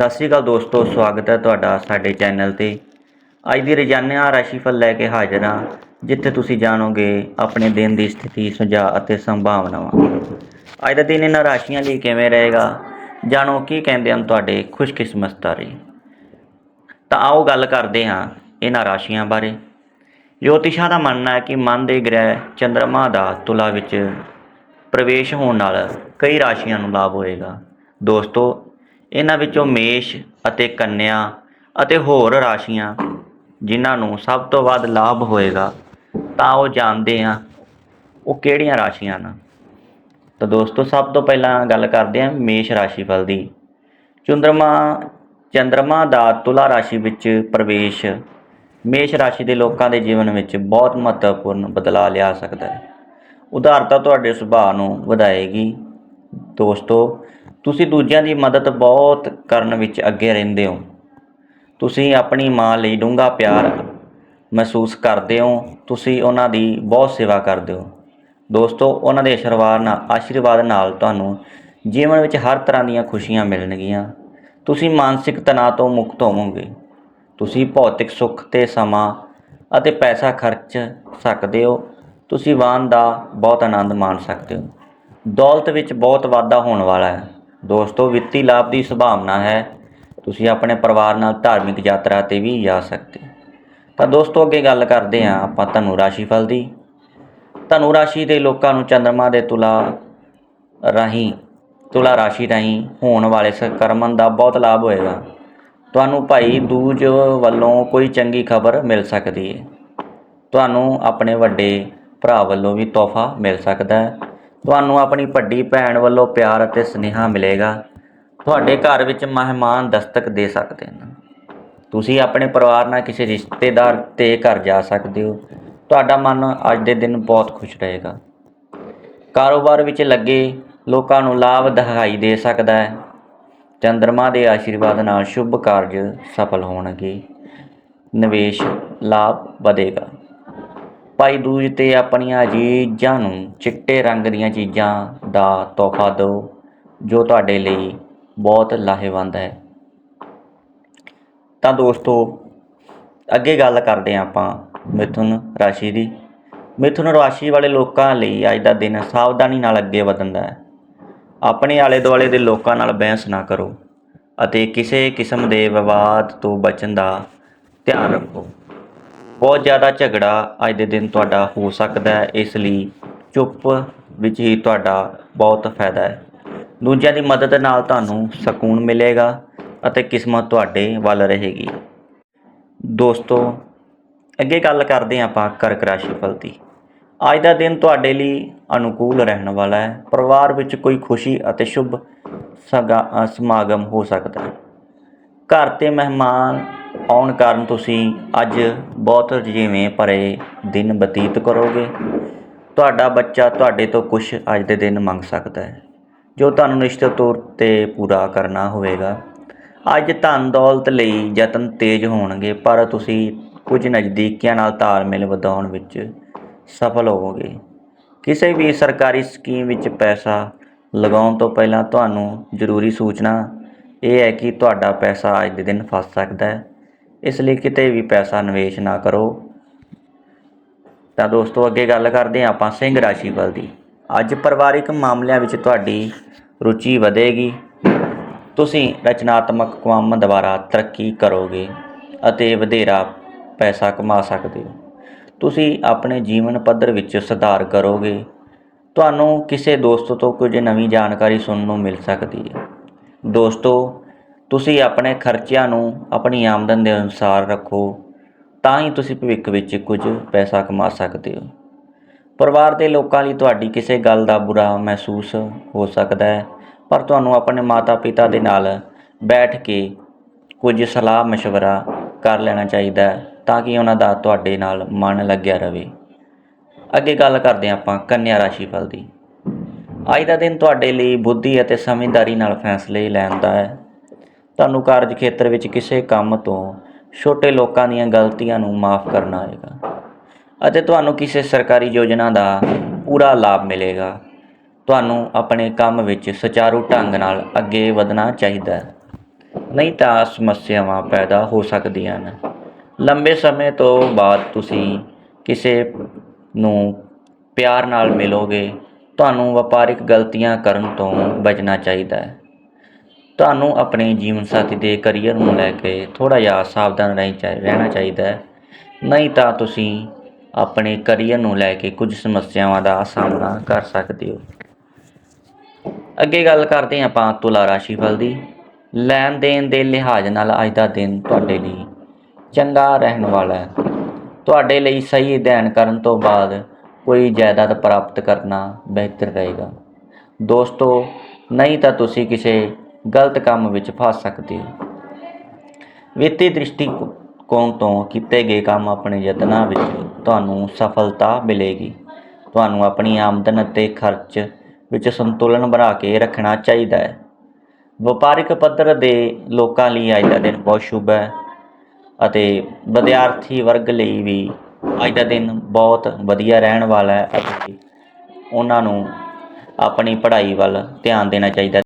ਸਤਿ ਸ਼੍ਰੀ ਅਕਾਲ ਦੋਸਤੋ, ਸਵਾਗਤ ਹੈ ਤੁਹਾਡਾ ਸਾਡੇ ਚੈਨਲ ਤੇ। ਅੱਜ ਦੀ ਰੋਜ਼ਾਨਾ ਰਾਸ਼ੀਫਲ ਲੈ ਕੇ ਹਾਜ਼ਰ ਹਾਂ, ਜਿੱਥੇ ਤੁਸੀਂ ਜਾਣੋਗੇ ਆਪਣੇ ਦਿਨ ਦੀ ਸਥਿਤੀ, ਸੁਝਾਅ ਅਤੇ ਸੰਭਾਵਨਾਵਾਂ। ਅੱਜ ਦਾ ਦਿਨ ਇਹਨਾਂ ਰਾਸ਼ੀਆਂ ਲਈ ਕਿਵੇਂ ਰਹੇਗਾ, ਜਾਣੋ ਕੀ ਕਹਿੰਦੇ ਹਨ ਤੁਹਾਡੇ ਖੁਸ਼ਕਿਸਮਤ ਤਾਰੇ। ਤਾਂ ਆਓ ਗੱਲ ਕਰਦੇ ਹਾਂ ਇਹਨਾਂ ਰਾਸ਼ੀਆਂ ਬਾਰੇ। ਜੋਤਿਸ਼ਾਂ ਦਾ ਮੰਨਣਾ ਹੈ ਕਿ ਮਨ ਦੇ ਗ੍ਰਹਿ ਚੰ드ਰਮਾ ਦਾ ਤੁਲਾ ਵਿੱਚ ਪ੍ਰਵੇਸ਼ ਹੋਣ ਨਾਲ ਕਈ ਰਾਸ਼ੀਆਂ ਨੂੰ ਲਾਭ ਹੋਏਗਾ। ਦੋਸਤੋ ਇਹਨਾਂ ਵਿੱਚੋਂ ਮੇਸ਼ ਅਤੇ ਕੰਨਿਆ ਅਤੇ ਹੋਰ ਰਾਸ਼ੀਆਂ ਜਿਨ੍ਹਾਂ ਨੂੰ ਸਭ ਤੋਂ ਵੱਧ ਲਾਭ ਹੋਏਗਾ, ਤਾਂ ਉਹ ਜਾਣਦੇ ਹਾਂ ਉਹ ਕਿਹੜੀਆਂ ਰਾਸ਼ੀਆਂ ਹਨ। ਤਾਂ ਦੋਸਤੋ, ਸਭ ਤੋਂ ਪਹਿਲਾਂ ਗੱਲ ਕਰਦੇ ਹਾਂ ਮੇਸ਼ ਰਾਸ਼ੀ ਫਲ ਦੀ। ਚੰਦਰਮਾ ਚੰਦਰਮਾ ਦਾ ਤੁਲਾ ਰਾਸ਼ੀ ਵਿੱਚ ਪ੍ਰਵੇਸ਼ ਮੇਸ਼ ਰਾਸ਼ੀ ਦੇ ਲੋਕਾਂ ਦੇ ਜੀਵਨ ਵਿੱਚ ਬਹੁਤ ਮਹੱਤਵਪੂਰਨ ਬਦਲਾਅ ਲਿਆ ਸਕਦਾ ਹੈ। ਉਦਾਰਤਾ ਤੁਹਾਡੇ ਸੁਭਾਅ ਨੂੰ ਵਧਾਏਗੀ। ਦੋਸਤੋ ਤੁਸੀਂ ਦੂਜਿਆਂ ਦੀ ਮਦਦ ਬਹੁਤ ਕਰਨ ਵਿੱਚ ਅੱਗੇ ਰਹਿੰਦੇ ਹੋ। ਤੁਸੀਂ ਆਪਣੀ ਮਾਂ ਲਈ ਡੂੰਘਾ ਪਿਆਰ ਮਹਿਸੂਸ ਕਰਦੇ ਹੋ। ਤੁਸੀਂ ਉਹਨਾਂ ਦੀ ਬਹੁਤ ਸੇਵਾ ਕਰਦੇ ਹੋ। ਦੋਸਤੋ, ਉਹਨਾਂ ਦੇ ਆਸ਼ੀਰਵਾਦ ਨਾਲ ਆਸ਼ੀਰਵਾਦ ਨਾਲ ਤੁਹਾਨੂੰ ਜੀਵਨ ਵਿੱਚ ਹਰ ਤਰ੍ਹਾਂ ਦੀਆਂ ਖੁਸ਼ੀਆਂ ਮਿਲਣਗੀਆਂ। ਤੁਸੀਂ ਮਾਨਸਿਕ ਤਣਾਅ ਤੋਂ ਮੁਕਤ ਹੋਵੋਗੇ। ਤੁਸੀਂ ਭੌਤਿਕ ਸੁੱਖ ਤੇ ਸਮਾਂ ਅਤੇ ਪੈਸਾ ਖਰਚ ਸਕਦੇ ਹੋ। ਤੁਸੀਂ ਵਾਹਨ ਦਾ ਬਹੁਤ ਆਨੰਦ ਮਾਣ ਸਕਦੇ ਹੋ। ਦੌਲਤ ਵਿੱਚ ਬਹੁਤ ਵਾਧਾ ਹੋਣ ਵਾਲਾ ਹੈ। ਦੋਸਤੋ, ਵਿੱਤੀ ਲਾਭ ਦੀ ਸੰਭਾਵਨਾ ਹੈ। ਤੁਸੀਂ ਆਪਣੇ ਪਰਿਵਾਰ ਨਾਲ ਧਾਰਮਿਕ ਯਾਤਰਾ ਤੇ ਵੀ ਜਾ ਸਕਦੇ। ਤਾਂ ਦੋਸਤੋ, ਅੱਗੇ ਗੱਲ ਕਰਦੇ ਹਾਂ ਆਪਾਂ ਧਨੂ ਰਾਸ਼ੀਫਲ ਦੀ। ਧਨੂ ਰਾਸ਼ੀ ਦੇ ਲੋਕਾਂ ਨੂੰ ਚੰਦਰਮਾ ਦੇ ਤੁਲਾ ਰਾਹੀਂ, ਤੁਲਾ ਰਾਸ਼ੀ ਰਾਹੀਂ ਹੋਣ ਵਾਲੇ ਸਕਰਮਨ ਦਾ ਬਹੁਤ ਲਾਭ ਹੋਏਗਾ। ਤੁਹਾਨੂੰ ਭਾਈ ਦੂਜ ਵੱਲੋਂ ਕੋਈ ਚੰਗੀ ਖਬਰ ਮਿਲ ਸਕਦੀ ਹੈ ਤੁਹਾਨੂੰ ਆਪਣੇ ਵੱਡੇ ਭਰਾ ਵੱਲੋਂ ਵੀ ਤੋਹਫਾ ਮਿਲ ਸਕਦਾ ਹੈ। ਤੁਹਾਨੂੰ ਆਪਣੀ ਵੱਡੀ ਭੈਣ ਵੱਲੋਂ ਪਿਆਰ ਅਤੇ ਸਨੇਹਾ ਮਿਲੇਗਾ। ਤੁਹਾਡੇ ਘਰ ਵਿੱਚ ਮਹਿਮਾਨ ਦਸਤਕ ਦੇ ਸਕਦੇ ਹਨ। ਤੁਸੀਂ ਆਪਣੇ ਪਰਿਵਾਰ ਨਾਲ ਕਿਸੇ ਰਿਸ਼ਤੇਦਾਰ ਤੇ ਘਰ ਜਾ ਸਕਦੇ ਹੋ। ਤੁਹਾਡਾ ਮਨ ਅੱਜ ਦੇ ਦਿਨ ਬਹੁਤ ਖੁਸ਼ ਰਹੇਗਾ। ਕਾਰੋਬਾਰ ਵਿੱਚ ਲੱਗੇ ਲੋਕਾਂ ਨੂੰ ਲਾਭ ਦਿਖਾਈ ਦੇ ਸਕਦਾ ਹੈ। ਚੰਦਰਮਾ ਦੇ ਆਸ਼ੀਰਵਾਦ ਨਾਲ ਸ਼ੁਭ ਕਾਰਜ ਸਫਲ ਹੋਣਗੇ। ਨਿਵੇਸ਼ ਲਾਭ ਵਧੇਗਾ। ਭਾਈ ਦੂਜ ਤੇ ਆਪਣੀਆਂ ਅਜੀਜ਼ਾਂ ਨੂੰ ਚਿੱਟੇ ਰੰਗ ਦੀਆਂ ਚੀਜ਼ਾਂ ਦਾ ਤੋਹਫਾ ਦਿਓ, ਜੋ ਤੁਹਾਡੇ ਲਈ ਬਹੁਤ ਲਾਹੇਵੰਦ ਹੈ। ਤਾਂ ਦੋਸਤੋ, ਅੱਗੇ ਗੱਲ ਕਰਦੇ ਹਾਂ ਆਪਾਂ ਮਿਥੁਨ ਰਾਸ਼ੀ ਦੀ। ਮਿਥੁਨ ਰਾਸ਼ੀ ਵਾਲੇ ਲੋਕਾਂ ਲਈ ਅੱਜ ਦਾ ਦਿਨ ਸਾਵਧਾਨੀ ਨਾਲ ਅੱਗੇ ਵਧਣ ਦਾ ਹੈ। ਆਪਣੇ ਆਲੇ ਦੁਆਲੇ ਦੇ ਲੋਕਾਂ ਨਾਲ ਬਹਿਸ ਨਾ ਕਰੋ ਅਤੇ ਕਿਸੇ ਕਿਸਮ ਦੇ ਵਿਵਾਦ ਤੋਂ ਬਚਣ ਦਾ ਧਿਆਨ ਰੱਖੋ। ਬਹੁਤ ਜ਼ਿਆਦਾ ਝਗੜਾ ਅੱਜ ਦੇ ਦਿਨ ਤੁਹਾਡਾ ਹੋ ਸਕਦਾ ਹੈ, ਇਸ ਲਈ ਚੁੱਪ ਵਿੱਚ ਹੀ ਤੁਹਾਡਾ ਬਹੁਤ ਫਾਇਦਾ ਹੈ। ਦੂਜਿਆਂ ਦੀ ਮਦਦ ਨਾਲ ਤੁਹਾਨੂੰ ਸਕੂਨ ਮਿਲੇਗਾ ਅਤੇ ਕਿਸਮਤ ਤੁਹਾਡੇ ਵੱਲ ਰਹੇਗੀ। ਦੋਸਤੋ, ਅੱਗੇ ਗੱਲ ਕਰਦੇ ਹਾਂ ਆਪਾਂ ਕਰਕ ਰਾਸ਼ੀ ਫਲ ਦੀ। ਅੱਜ ਦਾ ਦਿਨ ਤੁਹਾਡੇ ਲਈ ਅਨੁਕੂਲ ਰਹਿਣ ਵਾਲਾ ਹੈ। ਪਰਿਵਾਰ ਵਿੱਚ ਕੋਈ ਖੁਸ਼ੀ ਅਤੇ ਸ਼ੁਭ ਸਗਾ, ਸਮਾਗਮ ਹੋ ਸਕਦਾ ਹੈ। ਘਰ ਤੇ ਮਹਿਮਾਨ ਆਉਣ ਕਾਰਨ ਤੁਸੀਂ ਅੱਜ ਬਹੁਤ ਜਿਵੇਂ ਭਰੇ ਦਿਨ ਬਤੀਤ ਕਰੋਗੇ। ਤੁਹਾਡਾ ਬੱਚਾ ਤੁਹਾਡੇ ਤੋਂ ਕੁਝ ਅੱਜ ਦੇ ਦਿਨ ਮੰਗ ਸਕਦਾ ਹੈ, ਜੋ ਤੁਹਾਨੂੰ ਨਿਸ਼ਚਿਤ ਤੌਰ ਤੇ ਪੂਰਾ ਕਰਨਾ ਹੋਵੇਗਾ। ਅੱਜ ਧਨ ਦੌਲਤ ਲਈ ਯਤਨ ਤੇਜ਼ ਹੋਣਗੇ, ਪਰ ਤੁਸੀਂ ਕੁਝ ਨਜ਼ਦੀਕੀਆਂ ਨਾਲ ਤਾਲਮੇਲ ਵਧਾਉਣ ਵਿੱਚ ਸਫਲ ਹੋਵੋਗੇ। ਕਿਸੇ ਵੀ ਸਰਕਾਰੀ ਸਕੀਮ ਵਿੱਚ ਪੈਸਾ ਲਗਾਉਣ ਤੋਂ ਪਹਿਲਾਂ ਤੁਹਾਨੂੰ ਜ਼ਰੂਰੀ ਸੂਚਨਾ ਇਹ ਹੈ ਕਿ ਤੁਹਾਡਾ ਪੈਸਾ ਅੱਜ ਦੇ ਦਿਨ ਫਸ ਸਕਦਾ ਹੈ। ਇਸ ਲਈ ਕਿਤੇ ਵੀ ਪੈਸਾ ਨਿਵੇਸ਼ ਨਾ ਕਰੋ। ਤਾਂ ਦੋਸਤੋ, ਅੱਗੇ ਗੱਲ ਕਰਦੇ ਹਾਂ ਆਪਾਂ ਸਿੰਘ ਰਾਸ਼ੀ ਵੱਲ ਦੀ। ਅੱਜ ਪਰਿਵਾਰਿਕ ਮਾਮਲਿਆਂ ਵਿੱਚ ਤੁਹਾਡੀ ਰੁਚੀ ਵਧੇਗੀ। ਤੁਸੀਂ ਰਚਨਾਤਮਕ ਕੰਮ ਦੁਆਰਾ ਤਰੱਕੀ ਕਰੋਗੇ ਅਤੇ ਵਧੇਰਾ ਪੈਸਾ ਕਮਾ ਸਕਦੇ ਹੋ। ਤੁਸੀਂ ਆਪਣੇ ਜੀਵਨ ਪੱਧਰ ਵਿੱਚ ਸੁਧਾਰ ਕਰੋਗੇ। ਤੁਹਾਨੂੰ ਕਿਸੇ ਦੋਸਤ ਤੋਂ ਕੁਝ ਨਵੀਂ ਜਾਣਕਾਰੀ ਸੁਣਨ ਨੂੰ ਮਿਲ ਸਕਦੀ ਹੈ। ਦੋਸਤੋ ਤੁਸੀਂ ਆਪਣੇ ਖਰਚਿਆਂ ਨੂੰ ਆਪਣੀ ਆਮਦਨ ਦੇ ਅਨੁਸਾਰ ਰੱਖੋ, ਤਾਂ ਹੀ ਤੁਸੀਂ ਭਵਿੱਖ ਵਿੱਚ ਕੁਝ ਪੈਸਾ ਕਮਾ ਸਕਦੇ ਹੋ। ਪਰਿਵਾਰ ਦੇ ਲੋਕਾਂ ਲਈ ਤੁਹਾਡੀ ਕਿਸੇ ਗੱਲ ਦਾ ਬੁਰਾ ਮਹਿਸੂਸ ਹੋ ਸਕਦਾ ਹੈ, ਪਰ ਤੁਹਾਨੂੰ ਆਪਣੇ ਮਾਤਾ-ਪਿਤਾ ਦੇ ਨਾਲ ਬੈਠ ਕੇ ਕੁਝ ਸਲਾਹ مشਵਰਾ ਕਰ ਲੈਣਾ ਚਾਹੀਦਾ ਹੈ, ਤਾਂ ਕਿ ਉਹਨਾਂ ਦਾ ਤੁਹਾਡੇ ਨਾਲ ਮਨ ਲੱਗਿਆ ਰਹੇ। ਅੱਗੇ ਗੱਲ ਕਰਦੇ ਹਾਂ ਆਪਾਂ ਕੰਨਿਆ ਰਾਸ਼ੀ ਫਲ ਦੀ। ਅੱਜ ਦਾ ਦਿਨ ਤੁਹਾਡੇ ਲਈ ਬੁੱਧੀ ਅਤੇ ਸਮਝਦਾਰੀ ਨਾਲ ਫੈਸਲੇ ਲੈਣ ਦਾ ਹੈ। ਤੁਹਾਨੂੰ ਕਾਰਜ ਖੇਤਰ ਵਿੱਚ ਕਿਸੇ ਕੰਮ ਤੋਂ ਛੋਟੇ ਲੋਕਾਂ ਦੀਆਂ ਗਲਤੀਆਂ ਨੂੰ ਮਾਫ ਕਰਨਾ ਆਏਗਾ ਅਤੇ ਤੁਹਾਨੂੰ ਕਿਸੇ ਸਰਕਾਰੀ ਯੋਜਨਾ ਦਾ ਪੂਰਾ ਲਾਭ ਮਿਲੇਗਾ। ਤੁਹਾਨੂੰ ਆਪਣੇ ਕੰਮ ਵਿੱਚ ਸੁਚਾਰੂ ਢੰਗ ਨਾਲ ਅੱਗੇ ਵਧਣਾ ਚਾਹੀਦਾ ਹੈ। ਨਹੀਂ ਤਾਂ ਸਮੱਸਿਆਵਾਂ ਪੈਦਾ ਹੋ ਸਕਦੀਆਂ ਹਨ। ਲੰਬੇ ਸਮੇਂ ਤੋਂ ਬਾਅਦ ਤੁਸੀਂ ਕਿਸੇ ਨੂੰ ਪਿਆਰ ਨਾਲ ਮਿਲੋਗੇ, ਤੁਹਾਨੂੰ ਵਪਾਰਿਕ ਗਲਤੀਆਂ ਕਰਨ ਤੋਂ ਬਚਣਾ ਚਾਹੀਦਾ ਹੈ। ਤੁਹਾਨੂੰ ਆਪਣੇ ਜੀਵਨ ਸਾਥੀ ਦੇ ਕਰੀਅਰ ਨੂੰ ਲੈ ਕੇ ਥੋੜ੍ਹਾ ਜਿਹਾ ਸਾਵਧਾਨ ਰਹਿ ਰਹਿਣਾ ਚਾਹੀਦਾ ਹੈ। ਨਹੀਂ ਤਾਂ ਤੁਸੀਂ ਆਪਣੇ ਕਰੀਅਰ ਨੂੰ ਲੈ ਕੇ ਕੁਝ ਸਮੱਸਿਆਵਾਂ ਦਾ ਸਾਹਮਣਾ ਕਰ ਸਕਦੇ ਹੋ। ਅੱਗੇ ਗੱਲ ਕਰਦੇ ਹਾਂ ਆਪਾਂ ਤੁਲਾ ਰਾਸ਼ੀ ਫਲ ਦੀ। ਲੈਣ ਦੇਣ ਦੇ ਲਿਹਾਜ਼ ਨਾਲ ਅੱਜ ਦਾ ਦਿਨ ਤੁਹਾਡੇ ਲਈ ਚੰਗਾ ਰਹਿਣ ਵਾਲਾ ਹੈ। ਤੁਹਾਡੇ ਲਈ ਸਹੀ ਅਧਿਐਨ ਕਰਨ ਤੋਂ ਬਾਅਦ ਕੋਈ ਜਾਇਦਾਦ ਪ੍ਰਾਪਤ ਕਰਨਾ ਬਿਹਤਰ ਰਹੇਗਾ। ਦੋਸਤੋ, ਨਹੀਂ ਤਾਂ ਤੁਸੀਂ ਕਿਸੇ ਗਲਤ ਕੰਮ ਵਿੱਚ ਫਸ ਸਕਦੇ ਹੋ। ਵਿੱਤੀ ਦ੍ਰਿਸ਼ਟੀਕੋਣ ਤੋਂ ਕੀਤੇ ਗਏ ਕੰਮ ਆਪਣੇ ਯਤਨਾਂ ਵਿੱਚ ਤੁਹਾਨੂੰ ਸਫਲਤਾ ਮਿਲੇਗੀ। ਤੁਹਾਨੂੰ ਆਪਣੀ ਆਮਦਨ ਅਤੇ ਖਰਚ ਵਿੱਚ ਸੰਤੁਲਨ ਬਣਾ ਕੇ ਰੱਖਣਾ ਚਾਹੀਦਾ ਹੈ। ਵਪਾਰਿਕ ਪੱਧਰ ਦੇ ਲੋਕਾਂ ਲਈ ਅੱਜ ਦਾ ਦਿਨ ਬਹੁਤ ਸ਼ੁਭ ਹੈ ਅਤੇ ਵਿਦਿਆਰਥੀ ਵਰਗ ਲਈ ਵੀ ਅੱਜ ਦਾ ਦਿਨ ਬਹੁਤ ਵਧੀਆ ਰਹਿਣ ਵਾਲਾ ਹੈ ਅਤੇ ਉਹਨਾਂ ਨੂੰ ਆਪਣੀ ਪੜ੍ਹਾਈ ਵੱਲ ਧਿਆਨ ਦੇਣਾ ਚਾਹੀਦਾ